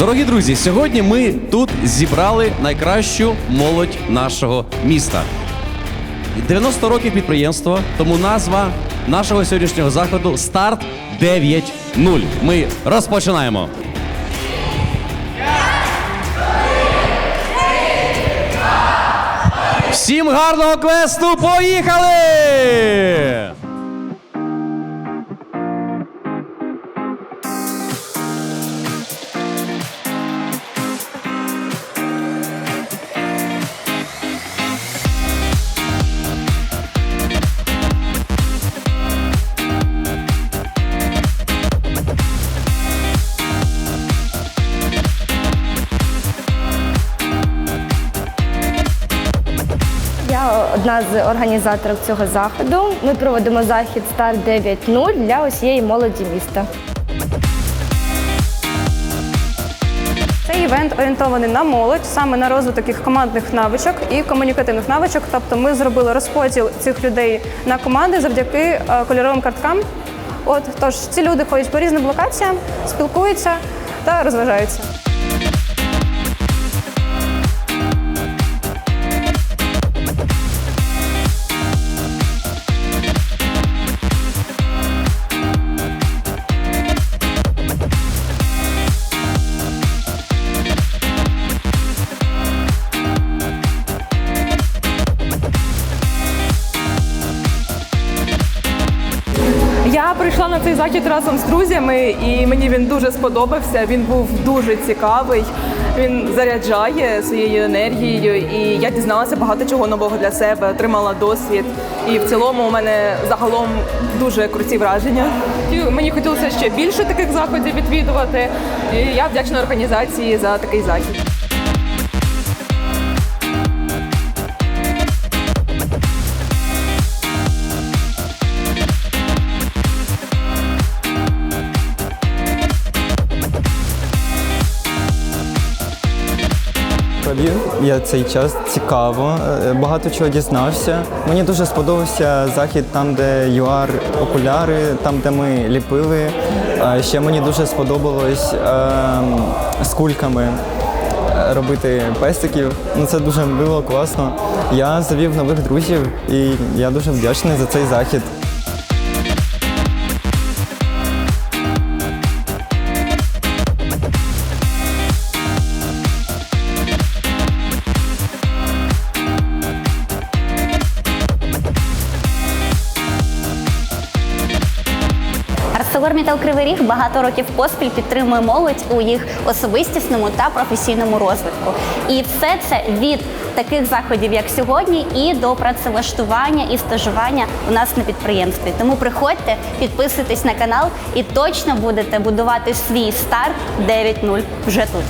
Дорогі друзі, сьогодні ми тут зібрали найкращу молодь нашого міста. 90 років підприємства, тому назва нашого сьогоднішнього заходу Старт 9.0. Ми розпочинаємо. Всім гарного квесту! Поїхали! Одна з організаторів цього заходу. Ми проводимо захід Старт 9.0 для усієї молоді міста. Цей івент орієнтований на молодь, саме на розвиток їх командних навичок і комунікативних навичок. Тобто ми зробили розподіл цих людей на команди завдяки е, кольоровим карткам. От тож ці люди ходять по різним локаціям, спілкуються та розважаються. Я прийшла на цей захід разом з друзями, і мені він дуже сподобався. Він був дуже цікавий. Він заряджає своєю енергією, і я дізналася багато чого нового для себе, отримала досвід. І в цілому у мене загалом дуже круті враження. Мені хотілося ще більше таких заходів відвідувати. І я вдячна організації за такий захід. Провів я цей час цікаво, е, багато чого дізнався. Мені дуже сподобався захід там, де ЮАР окуляри, там, де ми ліпили. Ще мені дуже сподобалось ем, з кульками е, робити пестиків. Ну, це дуже було класно. Я завів нових друзів і я дуже вдячний за цей захід. ArcelorMittal Кривий Ріг багато років поспіль підтримує молодь у їх особистісному та професійному розвитку. І все це від таких заходів, як сьогодні, і до працевлаштування і стажування у нас на підприємстві. Тому приходьте, підписуйтесь на канал і точно будете будувати свій старт 9.0 вже тут.